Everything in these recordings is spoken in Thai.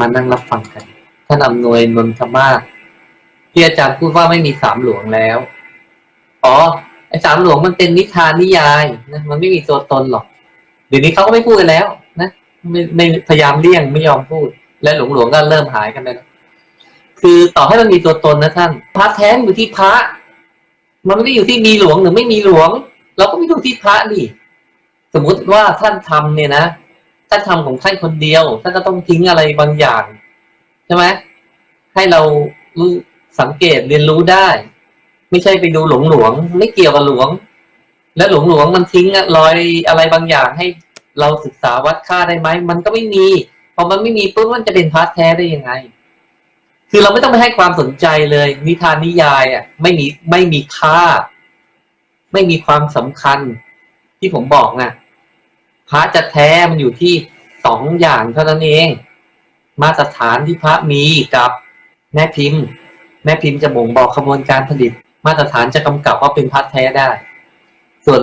มานั่งรับฟังกัน ท่านอำนวยนนทมาศที่อาจารย์พูดว่าไม่มีสามหลวงแล้ว อ๋อ ไอ้สามหลวงมันเป็นนิทานนิยายนะ มันไม่มีตัวตนหรอก เดี๋ยวนี้เขาก็ไม่พูดกันแล้ว นะไม่ไม่พยายามเลี่ยงไม่ยอมพูด และหลวงหลวงก็เริ่มหายกันไปแล้วคือต่อให้มันมีตัวตนนะท่าน พระแท้อยู่ที่พระ มันไม่ได้อยู่ที่มีหลวงหรือไม่มีหลวง เราก็ไม่ดูที่พระดิ สมมุติว่าท่านทำเนี่ยนะ ท่านทำของท่านคนเดียว ท่านก็ต้องทิ้งอะไรบางอย่างใช่ไหมให้เรารู้สังเกตเรียนรู้ได้ ไม่ใช่ไปดูหลวงหลวง ไม่เกี่ยวกับหลวง และหลวงหลวงมันทิ้งรอยอะไรบางอย่างให้เราศึกษาวัดค่าได้ไหมมันก็ไม่มีพอมันไม่มีปุ๊บมันจะเป็นพาระแท้ได้ยังไง คือเราไม่ต้องไปให้ความสนใจเลย นิทานนิยายอะ ไม่มีไม่มีค่า ไม่มีความสำคัญที่ผมบอกน่ะ พระจะแท้มันอยู่ที่สองอย่างเท่านั้นเอง มาตรฐานที่พระมีกับแม่พิมพ์ แม่พิมพ์จะบ่งบอกขบวนการผลิต มาตรฐานจะกำกับว่าเป็นพระแท้ได้ ส่วน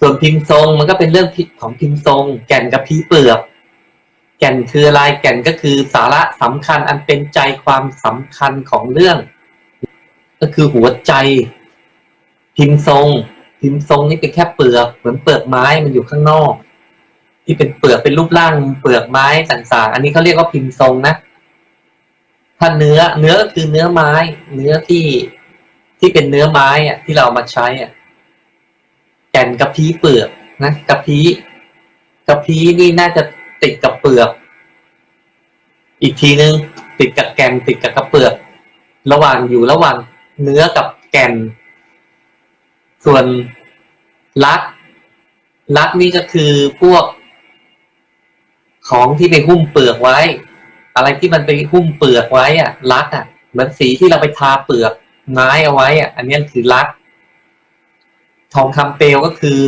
ส่วนพิมพ์ทรงมันก็เป็นเรื่องของพิมพ์ทรง แก่นกับพีเปลือกแก่นคืออะไรแก่นก็คือสาระสำคัญอันเป็นใจความสำคัญของเรื่อง ก็คือหัวใจ พิมพ์ทรง พิมพ์ทรงนี่เป็นแค่เปลือกเหมือนเปลือกไม้มันอยู่ข้างนอก ที่เป็นเปลือกเป็นรูปร่างเปลือกไม้ต่างๆ อันนี้เขาเรียกว่าพิมพ์ทรงนะ ถ้าเนื้อเนื้อก็คือเนื้อไม้ เนื้อที่ที่เป็นเนื้อไม้อะที่เรามาใช้อะแก่นกระพี้เปลือกนะกระพี้กระพี้นี่น่าจะติดกับเปลือก อีกทีนึงติดกับแก่นติดกับกระเปลือก ระหว่างอยู่ระหว่างเนื้อกับแก่น ส่วนลักลักนี่ก็คือพวก ของที่ไปหุ้มเปลือกไว้ อะไรที่มันไปหุ้มเปลือกไว้อะลักอะเหมือนสีที่เราไปทาเปลือกไม้เอาไว้อะอันนี้คือลัก ทองคำเปลวก็คือ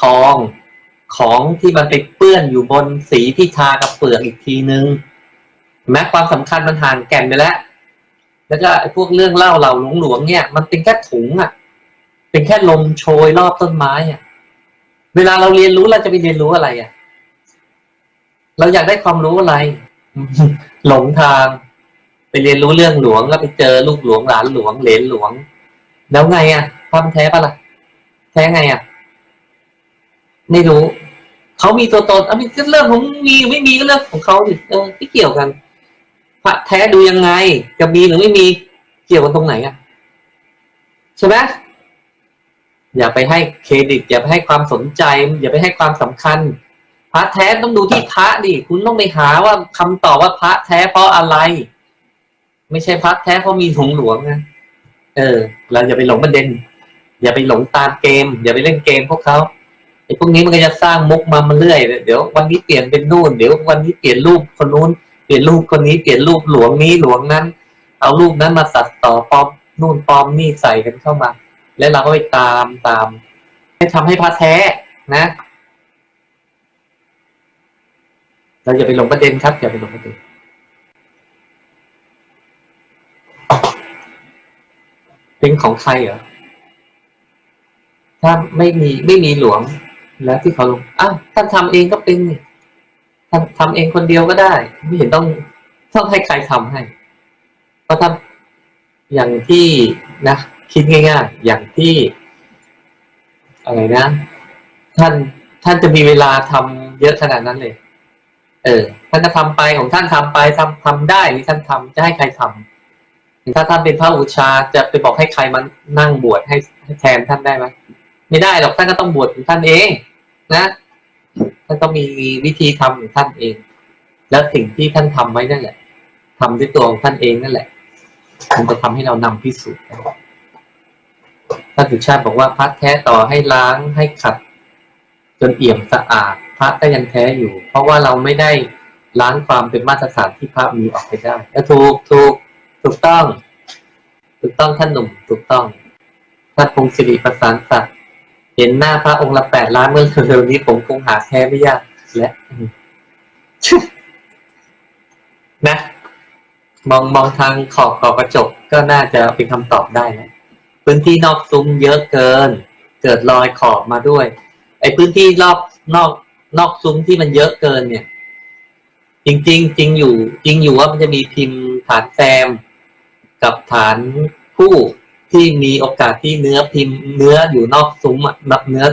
ทองของที่มันไปเปื้อนอยู่บนสีที่ทากับเปลือกอีกทีนึงแม้ความสำคัญมันห่างแก่นไปแล้ว แล้วก็ไอ้พวกเรื่องเล่าเหล่าหลวงหลวงเนี่ย มันเป็นแค่ถุงอะ เป็นแค่ลมโชยรอบต้นไม้อะ เวลาเราเรียนรู้เราจะไปเรียนรู้อะไรอะ เราอยากได้ความรู้อะไร หลงทาง ไปเรียนรู้เรื่องหลวงแล้วไปเจอลูกหลวงหลานหลวงเหลนหลวง แล้วไงอะความแท้ปะล่ะ แท้ไงอะ ไม่รู้เขามีตัวตนอะมีก็เรื่องของมีไม่มีก็เรื่องของเขาดิเออไม่เกี่ยวกันพระแท้ดูยังไงจะมีหรือไม่มีเกี่ยวกันตรงไหนอะใช่ไหมอย่าไปให้เครดิต อย่าไปให้ความสนใจ อย่าไปให้ความสำคัญ พระแท้ต้องดูที่พระดิคุณต้องไปหาว่าคำตอบว่าพระแท้เพราะอะไร ไม่ใช่พระแท้เพราะมีหลวงหลวงนะเออ เราอย่าไปหลงประเด็น อย่าไปหลงตามเกม อย่าไปเล่นเกมพวกเขาไอ้พวกนี้มันก็จะสร้างมุกมามันเรื่อยเดี๋ยววันนี้เปลี่ยนเป็นนู่นเดี๋ยววันนี้เปลี่ยนรูปคนนู้นเปลี่ยนรูปคนนี้เปลี่ยนรูปหลวงนี้หลวงนั้น เอารูปนั้นมาตัดต่อปลอมนู่นปลอมนี่ใส่กันเข้ามา แล้วเราก็ไปตามตาม ให้ทำให้พระแท้นะ เราอย่าไปหลงประเด็นครับ อย่าไปหลงประเด็นเป็นของใครเหรอถ้าไม่มีไม่มีหลวงแล้วที่เขาลงอ้าวท่านทำเองก็เป็นนี่ท่านทำเองคนเดียวก็ได้ ไม่เห็นต้องต้องให้ใครทำให้ เพราะท่านอย่างที่นะคิดง่ายๆ อย่างที่อะไรนะ ท่านท่านจะมีเวลาทำเยอะขนาดนั้นเลย เออท่านก็ทำไปของท่านทำไปทำทำได้ที่ท่านทำจะให้ใครทำถ้าท่านเป็นพระอุชาจะไปบอกให้ใครมานั่งบวชให้แทนท่านได้ไหมไม่ได้หรอกท่านก็ต้องบวชของท่านเอง นะท่านต้องมีวิธีทำของท่านเอง แล้วสิ่งที่ท่านทำไว้นั่นแหละทำด้วยตัวของท่านเองนั่นแหละมันจะทำให้เรานำพิสูจน์ท่านสุชาติบอกว่าพระแท้ต่อให้ล้างให้ขัด จนเอี่ยมสะอาด ระก็ยังแท้อยู่ เพราะว่าเราไม่ได้ล้างความเป็นมาตรฐานที่พระมีออกไปได้แล้วถูกถูกถูกต้อง ถูกต้องท่านหนุ่มถูกต้องท่านพงศิริประสานศักดิ์เห็นหน้าพระองค์ละแปดล้านเมื่อเร็วๆนี้ผมคงหาแท้ไม่ยากและนะ มองมองทางขอบขอบกระจกก็น่าจะเป็นคำตอบได้นะพื้นที่นอกซุ้มเยอะเกิน เกิดรอยขอบมาด้วย ไอ้พื้นที่รอบนอก นอกซุ้มที่มันเยอะเกินเนี่ย จริงๆจริงอยู่ จริงอยู่ว่ามันจะมีพิมพ์ฐานแซม กับฐานคู่ที่มีโอกาสที่เนื้อพิมพ์ เนื้ออยู่นอกซุ้มอะเนื้อ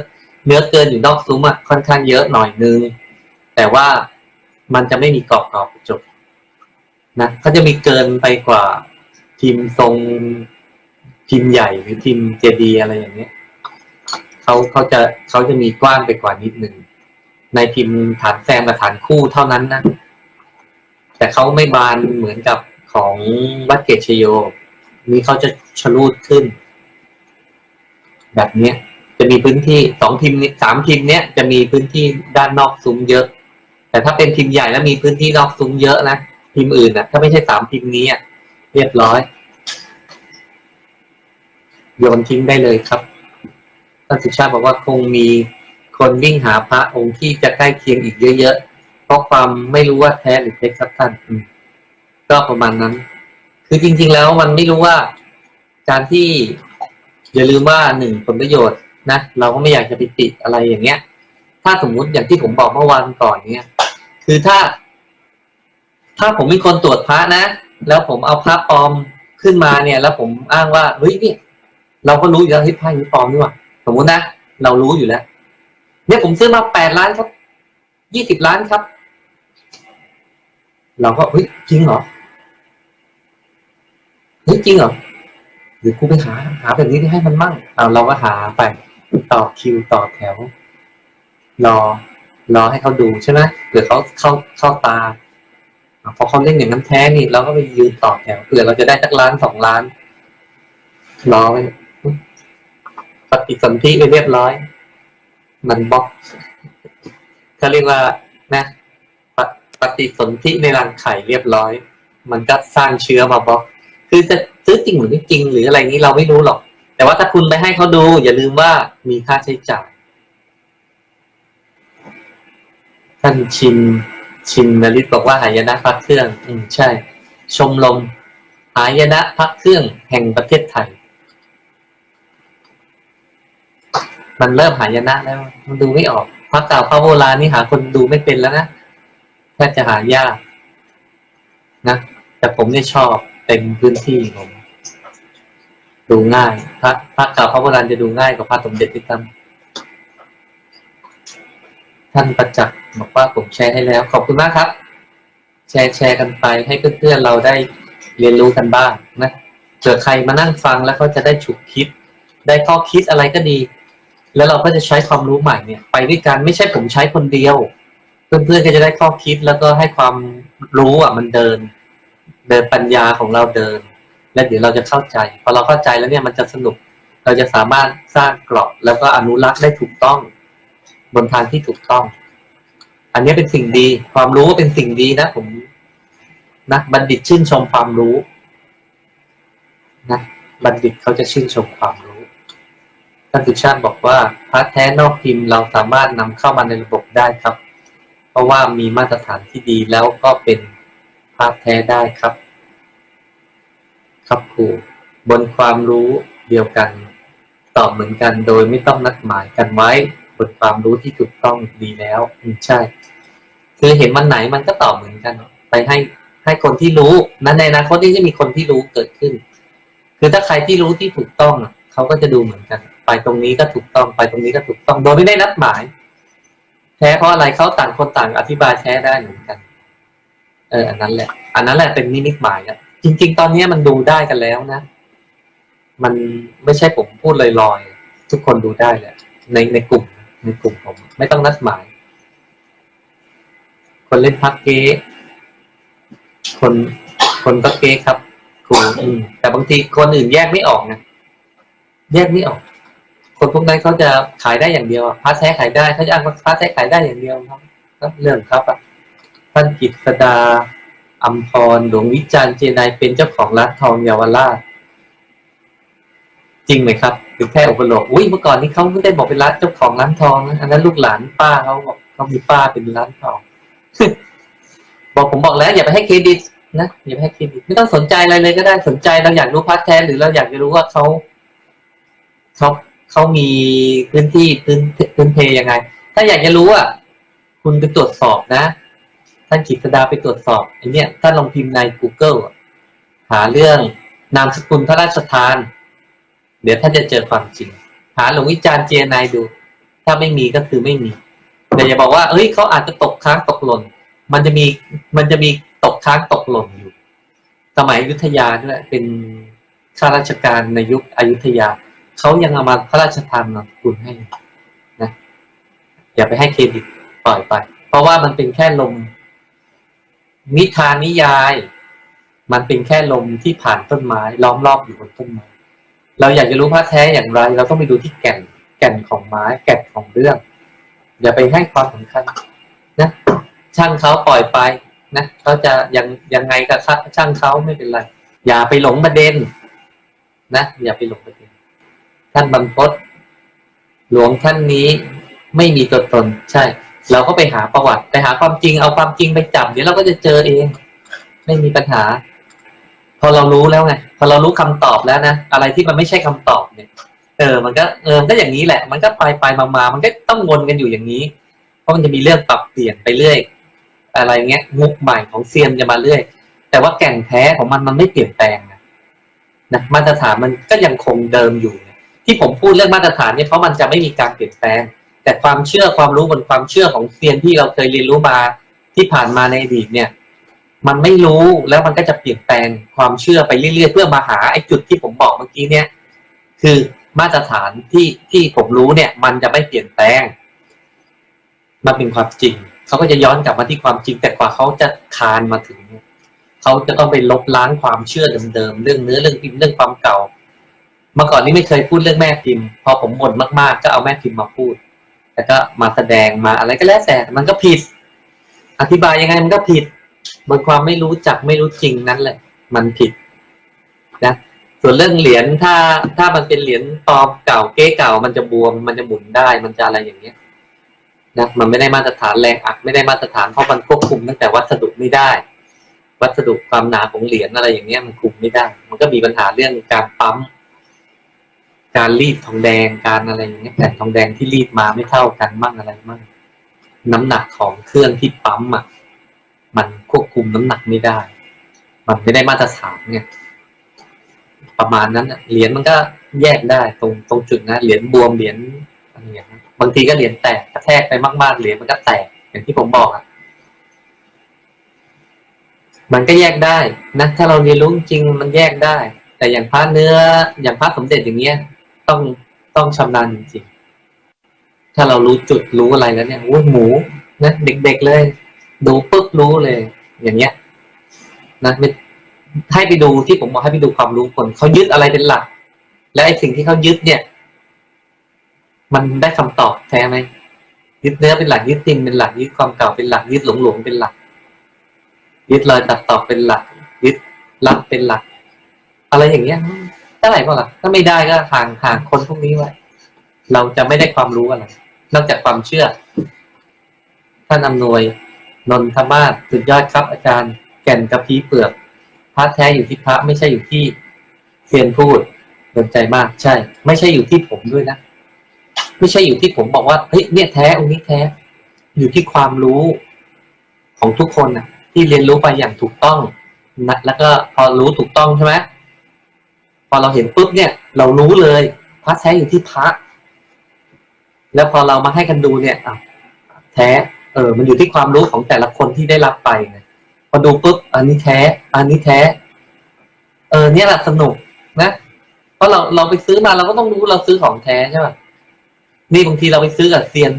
เนื้อเกินอยู่นอกซุ้มอะค่อนข้างเยอะหน่อยนึง แต่ว่ามันจะไม่มีกรอบกรอบจบนะเขาจะมีเกินไปกว่าพิมพ์ทรงพิมพ์ใหญ่หรือพิมพ์เจดีอะไรอย่างเงี้ยเขาเขาจะเขาจะมีกว้างไปกว่านิดนึง ในพิมพ์ฐานแซมกับฐานคู่เท่านั้นนะ แต่เขาไม่บานเหมือนกับของวัดเกตชโย นี่เขาจะชะลูดขึ้น แบบเนี้ยจะมีพื้นที่สองพิมพ์นี้สามพิมพ์เนี้ยจะมีพื้นที่ด้านนอกซุ้มเยอะ แต่ถ้าเป็นพิมพ์ใหญ่แล้วมีพื้นที่นอกซุ้มเยอะนะพิมพ์อื่นนะถ้าไม่ใช่สามพิมพ์นี้อะเรียบร้อย โยนทิ้งได้เลยครับท่านสุชาติบอกว่าคงมี คนวิ่งหาพระองค์ที่จะใกล้เคียงอีกเยอะๆ เพราะความไม่รู้ว่าแท้หรือเท็จครับท่านก็ประมาณนั้น คือจริง ๆ แล้วมันไม่รู้ว่า การที่อย่าลืมว่าหนึ่งผลประโยชน์นะเราก็ไม่อยากจะไปติดอะไรอย่างเงี้ย ถ้าสมมุติอย่างที่ผมบอกเมื่อวานก่อนเนี่ยคือถ้า ถ้าผมเป็นคนตรวจพระนะ แล้วผมเอาพระปลอมขึ้นมาเนี่ย แล้วผมอ้างว่าเฮ้ยเนี่ยเราก็รู้อยู่แล้วเฮ้ยพระนี้ปลอมนี่หว่าสมมุตินะเรารู้อยู่แล้ว เนี่ยผมซื้อมาแปดล้านครับยี่สิบล้านครับ เราก็เฮ้ยจริงเหรอเฮ้ยจริงเหรอหรือกูไปหา หาแบบนี้ให้มันมั่งเอาเราก็หาไปต่อคิวต่อแถว รอ รอให้เขาดูใช่ไหมเผื่อเขาเข้าเข้าตาะพอเขาเล่นอย่างนั้นแท้นี่เราก็ไปยืนต่อแถวเผื่อเราจะได้สักล้านสองล้านรอไปปฏิสนธิไปเรียบร้อย มันบล็อกเขาเรียกว่านะปปฏิสนธิในรังไข่เรียบร้อย มันก็สร้างเชื้อมาบล็อก คือจะซื้อจริงหรือไม่จริงหรืออะไรนี้เราไม่รู้หรอก แต่ว่าถ้าคุณไปให้เขาดู อย่าลืมว่ามีค่าใช้จ่ายท่านชินชินนริศบอกว่าหายนะพักเครื่อง อืมใช่ ชมรมหายนะพักเครื่องแห่งประเทศไทย มันเริ่มหายนะแล้ว มันดูไม่ออกพระเก่าพระโบราณนี่หา คนดูไม่เป็นแล้วนะแทบจะหายากนะแต่ผมเนี่ยชอบเต็มพื้นที่ผมดูง่ายพระพระเก่าพระโบราณจะดูง่ายกว่าพระสมเด็จที่ทำท่านประจักษ์บอกว่าผมแชร์ให้แล้ว ขอบคุณมากครับ แชร์แชร์กันไปให้เพื่อนๆเราได้เรียนรู้กันบ้างนะเผื่อใครมานั่งฟังแล้วเขาจะได้ฉุกคิด ได้ข้อคิดอะไรก็ดี แล้วเราก็จะใช้ความรู้ใหม่เนี่ย ไปด้วยกันไม่ใช่ผมใช้คนเดียว เพื่อนๆก็จะได้ข้อคิดแล้วก็ให้ความรู้อะมันเดิน เดินปัญญาของเราเดิน และเดี๋ยวเราจะเข้าใจพอเราเข้าใจแล้วเนี่ยมันจะสนุกเราจะสามารถสร้างเกราะแล้วก็อนุรักษ์ได้ถูกต้อง บนทางที่ถูกต้อง อันนี้เป็นสิ่งดี ความรู้เป็นสิ่งดีนะ ผมนะบัณฑิตชื่นชมความรู้นะบัณฑิตเขาจะชื่นชมความรู้ ท่านสุชาติบอกว่าพระแท้นอกพิมพ์เราสามารถนำเข้ามาในระบบได้ครับ เพราะว่ามีมาตรฐานที่ดีแล้วก็เป็นพระแท้ได้ครับ ครับครูบนความรู้เดียวกันตอบเหมือนกันโดยไม่ต้องนัดหมายกันไว้บนความรู้ที่ถูกต้องดีแล้วอืมใช่คือเห็นวันไหนมันก็ตอบเหมือนกัน ไปให้ให้คนที่รู้นั้นในอนาคตที่จะมีคนที่รู้เกิดขึ้น คือถ้าใครที่รู้ที่ถูกต้องเขาก็จะดูเหมือนกัน ไปตรงนี้ก็ถูกต้องไปตรงนี้ก็ถูกต้องโดยไม่ได้นัดหมาย แท้เพราะอะไรเขาต่างคนต่างอธิบายแท้ได้เหมือนกัน เอออันนั้นแหละ อันนั้นแหละเป็นนิมิตหมายอะจริง ๆ ตอนนี้มันดูได้กันแล้วนะ มันไม่ใช่ผมพูดลอยๆทุกคนดูได้แหละ ในในกลุ่มในกลุ่มผมไม่ต้องนัดหมาย คนเล่นพักเก๊คนคนก็เก๊ครับครูอืมแต่บางทีคนอื่นแยกไม่ออกนะแยกไม่ออก คนพวกนั้นเขาจะขายได้อย่างเดียวพระแท้ขายได้เขาจะอ้างว่าพระแท้ขายได้อย่างเดียวครับก็เรื่องครับท่านกิตสดาอัมพรหลวงวิจารณ์เจนายเป็นเจ้าของร้านทองเยาวราชจริงไหมครับหรือแค่อุปโลกอุ้ยเมื่อก่อนนี้เขาไม่ได้บอกเป็นร้านเจ้าของร้านทองนะอันนั้นลูกหลานป้าเขาบอกเขามีป้าเป็นร้านทองบอกผมบอกแล้วอย่าไปให้เครดิตนะอย่าไปให้เครดิตไม่ต้องสนใจอะไรเลยก็ได้สนใจเราอยากรู้พาร์ทแท้หรือเราอยากจะรู้ว่าเขาเขา เขามีพื้นที่พื้นพื้นเพยังไง ถ้าอยากจะรู้อะคุณไปตรวจสอบนะท่านกิษดาไปตรวจสอบไอเนี่ยถ้านลองพิมพ์ใน Google หาเรื่องนามสกุลพระราชทาน เดี๋ยวท่านจะเจอความจริง หาหลวงวิจารณ์เจนายดู ถ้าไม่มีก็คือไม่มีแต่อย่าบอกว่าเฮ้ยเขาอาจจะตกค้างตกหล่น มันจะมีมันจะมีตกค้างตกหล่นอยู่ สมัยอยุธยาด้วยเป็นข้าราชการในยุคอยุธยา เขายังเอามาพระราชทานนามสกุลให้นะอย่าไปให้เครดิตปล่อยไป เพราะว่ามันเป็นแค่ลม นิทานนิยาย มันเป็นแค่ลมที่ผ่านต้นไม้ล้อมรอบอยู่บนต้นไม้เราอยากจะรู้พระแท้อย่างไร เราต้องไปดูที่แก่น แก่นของไม้ แก่นของเรื่อง อย่าไปให้ความสำคัญนะช่างเขาปล่อยไปนะเขาจะยังยังไงกับช่างเขาไม่เป็นไร อย่าไปหลงประเด็น นะ อย่าไปหลงประเด็น ท่านบรรพตหลวงท่านนี้ไม่มีตัวตน ใช่ เราก็ไปหาประวัติไปหาความจริงเอาความจริงไปจับเดี๋ยวเราก็จะเจอเอง ไม่มีปัญหา พอเรารู้แล้วไงพอเรารู้คำตอบแล้วนะอะไรที่มันไม่ใช่คำตอบเนี่ย เออ มันก็เออก็อย่างนี้แหละ มันก็ไปไปมามามันก็ต้องวนกันอยู่อย่างนี้ เพราะมันจะมีเรื่องปรับเปลี่ยนไปเรื่อยอะไรเงี้ยมุกใหม่ของเซียนจะมาเรื่อย แต่ว่าแก่นแท้ของมันมันไม่เปลี่ยนแปลงนะนะมาตรฐานมันก็ยังคงเดิมอยู่นะ ที่ผมพูดเรื่องมาตรฐานเนี่ยเพราะมันจะไม่มีการเปลี่ยนแปลง แต่ความเชื่อความรู้บนความเชื่อของเซียนที่เราเคยเรียนรู้มาที่ผ่านมาในอดีตเนี่ย มันไม่รู้แล้วมันก็จะเปลี่ยนแปลงความเชื่อไปเรื่อยๆ เพื่อมาหาไอ้จุดที่ผมบอกเมื่อกี้เนี่ย คือมาตรฐานที่ที่ผมรู้เนี่ย มันจะไม่เปลี่ยนแปลง มันเป็นความจริงเขาก็จะย้อนกลับมาที่ความจริง แต่กว่าเขาจะคานมาถึงเขาจะต้องไปลบล้างความเชื่อเดิมๆเรื่องเนื้อเรื่องพิมพ์เรื่องความเก่า เมื่อก่อนนี้ไม่เคยพูดเรื่องแม่พิมพ์ พอผมบ่นมากๆ ก็เอาแม่พิมพ์มาพูดแต่ก็มาแสดงมาอะไรก็แล้วแต่มันก็ผิด อธิบายยังไงมันก็ผิดบนความไม่รู้จักไม่รู้จริงนั้นแหละ มันผิดนะส่วนเรื่องเหรียญถ้าถ้ามันเป็นเหรียญปลอมเก่าเก๊เก่า มันจะบวม มันจะหมุนได้มันจะอะไรอย่างเงี้ยนะมันไม่ได้มาตรฐานแรงอัดไม่ได้มาตรฐานเพราะมันควบคุมตั้งแต่วัสดุไม่ได้ วัสดุความหนาของเหรียญอะไรอย่างเงี้ยมันคุมไม่ได้ มันก็มีปัญหาเรื่องการปั๊ม การรีดทองแดงการอะไรอย่างเงี้ยแผ่นทองแดงที่รีดมาไม่เท่ากันมั่งอะไรมั่งน้ำหนักของเครื่องที่ปั๊มอะมันควบคุมน้ำหนักไม่ได้ มันไม่ได้มาตรฐานเนี่ยประมาณนั้นเหรียญมันก็แยกได้ตรงตรงจุดนะเหรียญบวมเหรียญอะไรอย่างเงี้ยบางทีก็เหรียญแตกกระแทกไปมากๆเหรียญมันก็แตกอย่างที่ผมบอกอะมันก็แยกได้นะถ้าเราเรียนรู้จริงมันแยกได้ แต่อย่างพระเนื้ออย่างพระสมเด็จอย่างเงี้ย ต้องต้องชำนาญจริงๆ ถ้าเรารู้จุดรู้อะไรแล้วเนี่ยโอ้ยหมูนะเด็กๆเลย ดูปุ๊บรู้เลย อย่างเงี้ย นะให้ไปดูที่ผมบอกให้ไปดูความรู้คนเขายึดอะไรเป็นหลัก และไอ้สิ่งที่เขายึดเนี่ย มันได้คำตอบแท้ไหมยึดเนื้อเป็นหลักยึดตินเป็นหลักยึดความเก่าเป็นหลักยึดหลงหลงเป็นหลัก ยึดรอยตัดต่อเป็นหลัก ยึดรับเป็นหลัก อะไรอย่างเงี้ย ได้ไหมบ้างล่ะถ้าไม่ได้ก็ห่างห่างคนพวกนี้ไว้เราจะไม่ได้ความรู้อะไรนอกจากความเชื่อท่านอำนวยนนทมาศสุดยอดครับ อาจารย์ แก่นกระพี้เปลือกพระแท้อยู่ที่พระไม่ใช่อยู่ที่เซียนพูดสนใจมากใช่ ไม่ใช่อยู่ที่ผมด้วยนะไม่ใช่อยู่ที่ผมบอกว่าเฮ้ยเนี่ยแท้องค์นี้แท้ อยู่ที่ความรู้ของทุกคนนะที่เรียนรู้ไปอย่างถูกต้องนะแล้วก็พอรู้ถูกต้องใช่ไหม พอเราเห็นปุ๊บเนี่ย เรารู้เลยพระแท้อยู่ที่พระแล้วพอเรามาให้กันดูเนี่ยอะแท้ เออ มันอยู่ที่ความรู้ของแต่ละคนที่ได้รับไปนะพอดูปุ๊บอันนี้แท้ อันนี้แท้ เออ เนี่ยแหละสนุกนะเพราะเราเราไปซื้อมาเราก็ต้องรู้เราซื้อของแท้ใช่ไหมนี่บางทีเราไปซื้อกับเซียน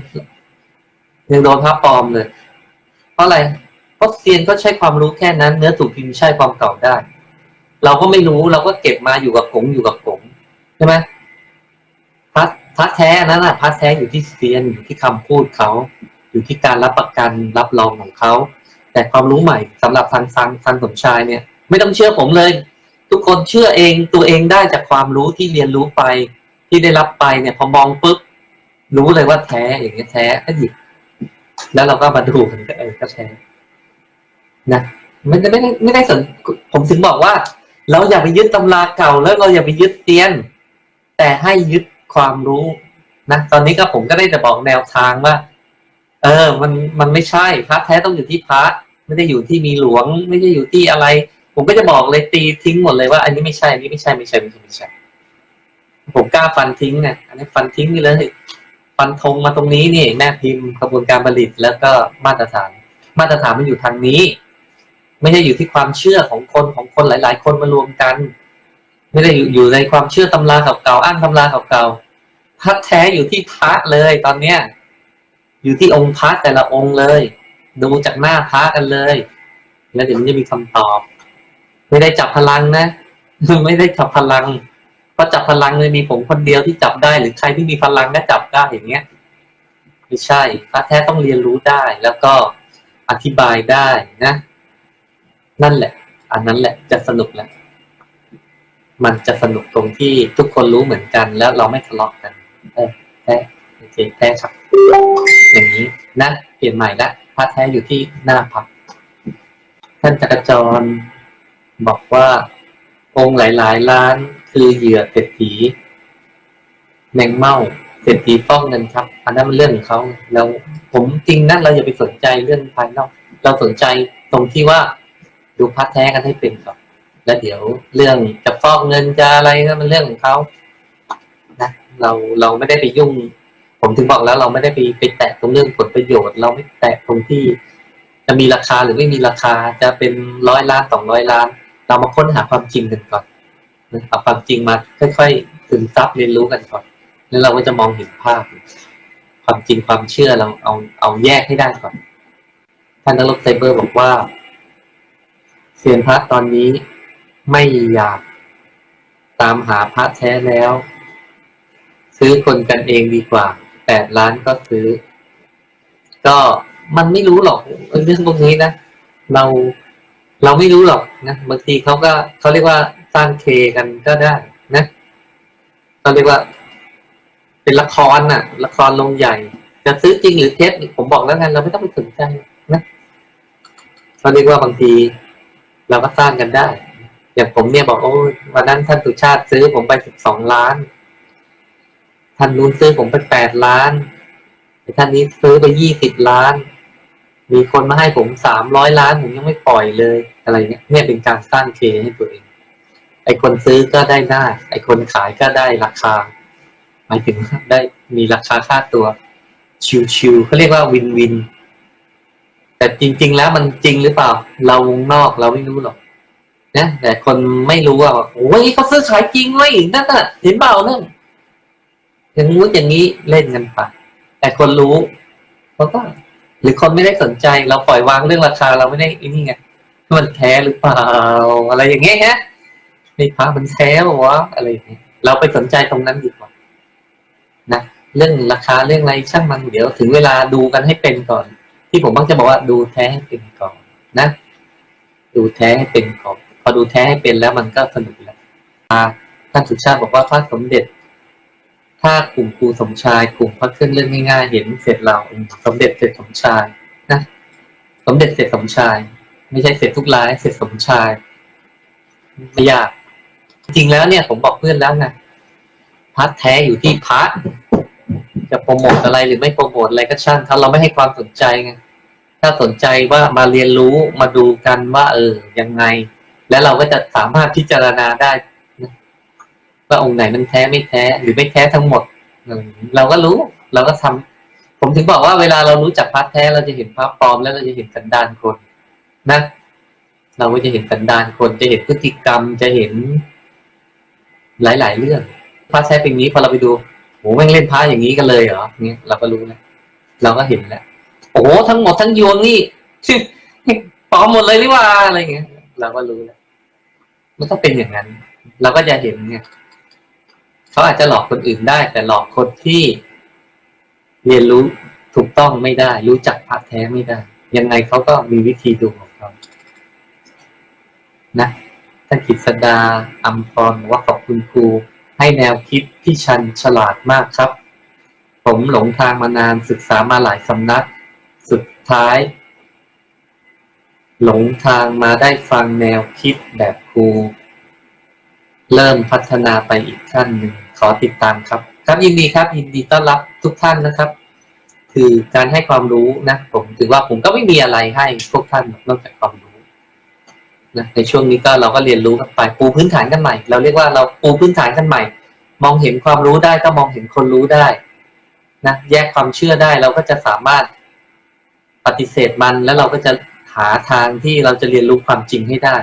ยังโดนพระปลอมเลยเพราะอะไรเพราะเซียนก็ใช้ความรู้แค่นั้น เนื้อถูกพิมพ์ใช่ความเก่าได้ เราก็ไม่รู้เราก็เก็บมาอยู่กับผงอยู่กับผงใช่ไหมพัดพัดแท้นั้นน่ะพัดแท้อยู่ที่เซียนอยู่ที่คำพูดเขา อยู่ที่การรับประกันรับรองของเขา แต่ความรู้ใหม่สำหรับทางฟังทางสมชายเนี่ย ไม่ต้องเชื่อผมเลย ทุกคนเชื่อเองตัวเองได้จากความรู้ที่เรียนรู้ไป ที่ได้รับไปเนี่ยพอมองปุ๊บรู้เลยว่าแท้อย่างเงี้ยแท้ก็หยิบแล้วเราก็มาดูกันก็เออก็แท้นะมันจะไม่ได้ไม่ได้สนผมถึงบอกว่า เราอย่าไปยึดตำราเก่าแล้วเราอย่าไปยึดเตียน แต่ให้ยึดความรู้นะตอนนี้ก็ผมก็ได้จะบอกแนวทางว่า เออ มันมันไม่ใช่พระแท้ต้องอยู่ที่พระไม่ได้อยู่ที่มีหลวง ไม่ได้อยู่ที่อะไร ผมก็จะบอกเลยตีทิ้งหมดเลยว่า อันนี้ไม่ใช่อันนี้ไม่ใช่ไม่ใช่ไม่ใช่ไม่ใช่ผมกล้าฟันทิ้งเนี่ยอันนี้ฟันทิ้งนี่เลยฟันธงมาตรงนี้นี่แม่พิมพ์กระบวนการผลิตแล้วก็มาตรฐาน มาตรฐานมันอยู่ทางนี้ ไม่ใช่อยู่ที่ความเชื่อของคนของคนหลาย ๆ คนมารวมกัน ไม่ได้อยู่ในความเชื่อตำราเก่าๆอ้างตำราเก่าๆพระแท้อยู่ที่พระเลยตอนเนี้ยอยู่ที่องค์พระแต่ละองค์เลย ดูจากหน้าพระกันเลย แล้วเดี๋ยวมันจะมีคำตอบ ไม่ได้จับพลังนะไม่ได้จับพลังเพราะจับพลังเลยมีผมคนเดียวที่จับได้ หรือใครที่มีพลังก็จับได้อย่างเงี้ยไม่ใช่พระแท้ต้องเรียนรู้ได้แล้วก็อธิบายได้นะ นั่นแหละ อันนั้นแหละจะสนุกแหละ มันจะสนุกตรงที่ทุกคนรู้เหมือนกัน แล้วเราไม่ทะเลาะกัน เออแท้โอเคแท้ครับ อย่างนี้นะเปลี่ยนใหม่ละพระแท้อยู่ที่หน้าพักท่านจักรจร บอกว่า องค์หลายๆล้าน คือเหยื่อเศรษฐีแมงเม่าเศรษฐีฟ้องเงินครับ อันนั้นมันเรื่องของเขาแล้วผมจริงนะเราอย่าไปสนใจเรื่องภายนอก เราสนใจตรงที่ว่า ดูพัดแท้กันให้เป็นก่อนแล้วเดี๋ยวเรื่องจะฟองเงินจะอะไรก็มันเรื่องของเขานะเราเราไม่ได้ไปยุ่ง ผมถึงบอกแล้วเราไม่ได้ไปไปแตะตรงเรื่องผลประโยชน์ เราไม่แตะตรงที่ จะมีราคาหรือไม่มีราคาจะเป็นร้อยล้านสองร้อยล้าน เรามาค้นหาความจริงกันก่อนเอาความจริงมาค่อยๆซึมซับเรียนรู้กันก่อนแล้วเราก็จะมองเห็นภาพ ความจริงความเชื่อเราเอาเอาแยกให้ได้ก่อนท่านนรกไซเบอร์บอกว่า เซียนพระตอนนี้ไม่อยากตามหาพระแท้แล้ว ซื้อคนกันเองดีกว่าแปดล้านก็ซื้อ ก็มันไม่รู้หรอกเรื่องพวกนี้นะเราเราไม่รู้หรอกนะบางทีเขาก็เขาเรียกว่าสร้างเคกันก็ได้นะเขาเรียกว่า เป็นละครน่ะ ละครลงใหญ่ จะซื้อจริงหรือเท็จผมบอกแล้วไงเราไม่ต้องไปสนใจนะเขาเรียกว่าบางที เราก็สร้างกันได้ อย่างผมเนี่ยบอกโอ้วันนั้นท่านสุชาติซื้อผมไปสิบสองล้าน ท่านนู้นซื้อผมไปแปดล้านท่านนี้ซื้อไปยี่สิบล้าน มีคนมาให้ผมสามร้อยล้านผมยังไม่ปล่อยเลยอะไรเงี้ยเนี่ยเป็นการสร้างเคให้ตัวเอง ไอคนซื้อก็ได้หน้าไอคนขายก็ได้ราคา หมายถึงได้มีราคาค่าตัวชิวๆเขาเรียกว่าวินวิน แต่จริง ๆ แล้วมันจริงหรือเปล่า เราวงนอกเราไม่รู้หรอกนะแต่คนไม่รู้ว่าโอ้ยเขาซื้อขายจริงเว้ยนั่นน่ะเห็นเปล่านั่นอย่างงู้นอย่างนี้เล่นกันไปแต่คนรู้เขาก็ หรือคนไม่ได้สนใจ เราปล่อยวางเรื่องราคาเราไม่ได้อันนี่ไงมันแท้หรือเปล่า อะไรอย่างเงี้ยฮะไอ้พระมันแท้หรอวะอะไรอย่างเงี้ยเราไปสนใจตรงนั้นดีกว่านะเรื่องราคาเรื่องอะไรช่างมันเดี๋ยวถึงเวลาดูกันให้เป็นก่อน ที่ผมมักจะบอกว่าดูแท้ให้เป็นก่อนนะ ดูแท้ให้เป็นก่อนพอดูแท้ให้เป็นแล้วมันก็สนุกแล้วท่านสุชาติบอกว่าพระสมเด็จ ถ้ากลุ่มครูสมชายกลุ่มพระเครื่องเรื่องง่ายๆเห็นเสร็จเราสมเด็จเสร็จสมชายนะสมเด็จเสร็จสมชาย ไม่ใช่เสร็จทุกรายเสร็จสมชายไม่ยาก จริงแล้วเนี่ยผมบอกเพื่อนแล้วไงพัดแท้อยู่ที่พัดจะโปรโมทอะไรหรือไม่โปรโมทอะไรก็ช่างเขาเราไม่ให้ความสนใจไง ถ้าสนใจว่ามาเรียนรู้มาดูกันว่า เออยังไง แล้วเราก็จะสามารถพิจารณาได้ว่าองค์ไหนมันแท้ไม่แท้หรือไม่แท้ทั้งหมดเราก็รู้ เราก็ทำผมถึงบอกว่าเวลาเรารู้จักพระแท้เราจะเห็นพระปลอมแล้วเราจะเห็นสันดานคนนะเราก็จะเห็นสันดานคนจะเห็นพฤติกรรมจะเห็นหลาย ๆ เรื่องพระแท้เป็นอย่างนี้พอเราไปดูโอ้แม่งเล่นพระอย่างนี้กันเลยเหรอเนี่ยเราก็รู้แล้วเราก็เห็นแล้ว โอ้โหทั้งหมดทั้งยวงนี่ปลอมหมดเลยนี่หว่าอะไรเงี้ยเราก็รู้แล้วมันก็เป็นอย่างนั้น เราก็จะเห็นเนี่ยเขาอาจจะหลอกคนอื่นได้ แต่หลอกคนที่เรียนรู้ถูกต้องไม่ได้ รู้จักพระแท้ไม่ได้ ยังไงเขาก็มีวิธีดูของเขานะท่านกิษดาอัมพรว่าขอบคุณครูให้แนวคิดที่ชันฉลาดมากครับ ผมหลงทางมานานศึกษามาหลายสำนัก ท้าย หลงทางมาได้ฟังแนวคิดแบบครู เริ่มพัฒนาไปอีกขั้นหนึ่งขอติดตามครับ ครับยินดีครับ ยินดีต้อนรับทุกท่านนะครับ คือการให้ความรู้นะผมถือว่าผมก็ไม่มีอะไรให้พวกท่านนอกจากความรู้นะในช่วงนี้ก็เราก็เรียนรู้กันไปปูพื้นฐานกันใหม่ เราเรียกว่าเราปูพื้นฐานกันใหม่ มองเห็นความรู้ได้ก็มองเห็นคนรู้ได้นะแยกความเชื่อได้เราก็จะสามารถ ปฏิเสธมันแล้วเราก็จะหาทางที่เราจะเรียนรู้ความจริงให้ได้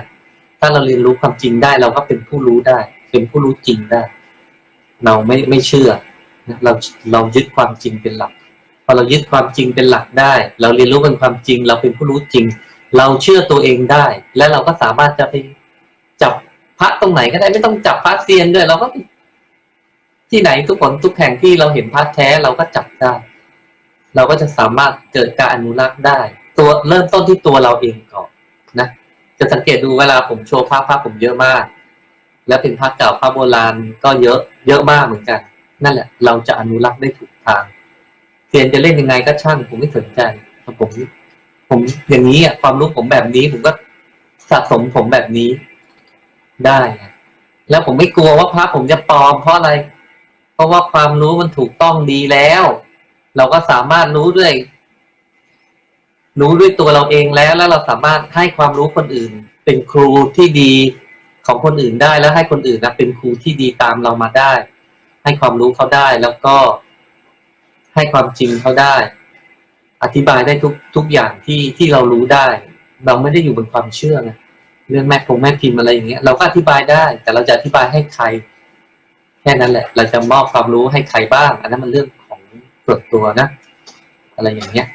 ถ้าเราเรียนรู้ความจริงได้เราก็เป็นผู้รู้ได้ เป็นผู้รู้จริงได้ เราไม่ไม่เชื่อ เราเรายึดความจริงเป็นหลัก พอเรายึดความจริงเป็นหลักได้ เราเรียนรู้เป็นความจริง เราเป็นผู้รู้จริง เราเชื่อตัวเองได้ และเราก็สามารถจะไปจับพระตรงไหนก็ได้ไม่ต้องจับพระเซียนด้วย เราก็ที่ไหนทุกคนทุกแห่งที่เราเห็นพระแท้เราก็จับได้ เราก็จะสามารถเกิดการอนุรักษ์ได้ ตัวเริ่มต้นที่ตัวเราเองก่อนนะ จะสังเกตดูเวลาผมโชว์ภาพภาพผมเยอะมาก และเป็นภาพเก่าภาพโบราณก็เยอะเยอะมากเหมือนกัน นั่นแหละ เราจะอนุรักษ์ได้ถูกทางเซียนจะเล่นยังไงก็ช่างผมไม่สนใจเพราะผมผมอย่างนี้อะความรู้ผมแบบนี้ผมก็สะสมผมแบบนี้ได้ แล้วผมไม่กลัวว่าพระผมจะปลอมเพราะอะไร เพราะว่าความรู้มันถูกต้องดีแล้ว เราก็สามารถรู้ด้วยรู้ด้วยตัวเราเองแล้ว แล้วเราสามารถให้ความรู้คนอื่น เป็นครูที่ดีของคนอื่นได้แล้วให้คนอื่นนะเป็นครูที่ดีตามเรามาได้ ให้ความรู้เขาได้แล้วก็ ให้ความจริงเขาได้ อธิบายได้ทุกทุกอย่างที่ที่เรารู้ได้ เราไม่ได้อยู่บนความเชื่อไงเรื่องแม่คงแม่พิมพ์อะไรอย่างเงี้ยเราก็อธิบายได้ แต่เราจะอธิบายให้ใคร แค่นั้นแหละ เราจะมอบความรู้ให้ใครบ้าง อันนั้นมันเรื่อง ส่วนตัวนะ อะไรอย่างเงี้ย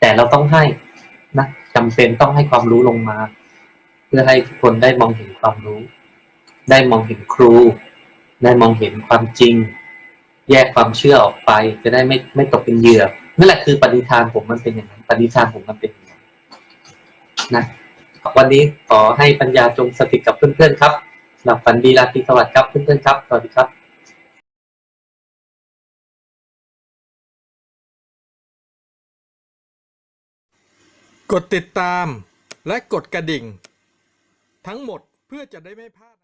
แต่เราต้องให้นะจำเป็นต้องให้ความรู้ลงมา เพื่อให้ทุกคนได้มองเห็นความรู้ ได้มองเห็นครู ได้มองเห็นความจริง แยกความเชื่อออกไป จะได้ไม่ไม่ตกเป็นเหยื่อนั่นแหละคือปฏิทานผมมันเป็นอย่างนั้นปฏิทานผมมันเป็นอย่างนั้นนะวันนี้ขอให้ปัญญาจงสถิตกับเพื่อนๆครับหลับฝันดีราตรีสวัสดิ์ครับเพื่อนๆครับสวัสดีครับ กดติดตามและกดกระดิ่ง ทั้งหมดเพื่อจะได้ไม่พลาด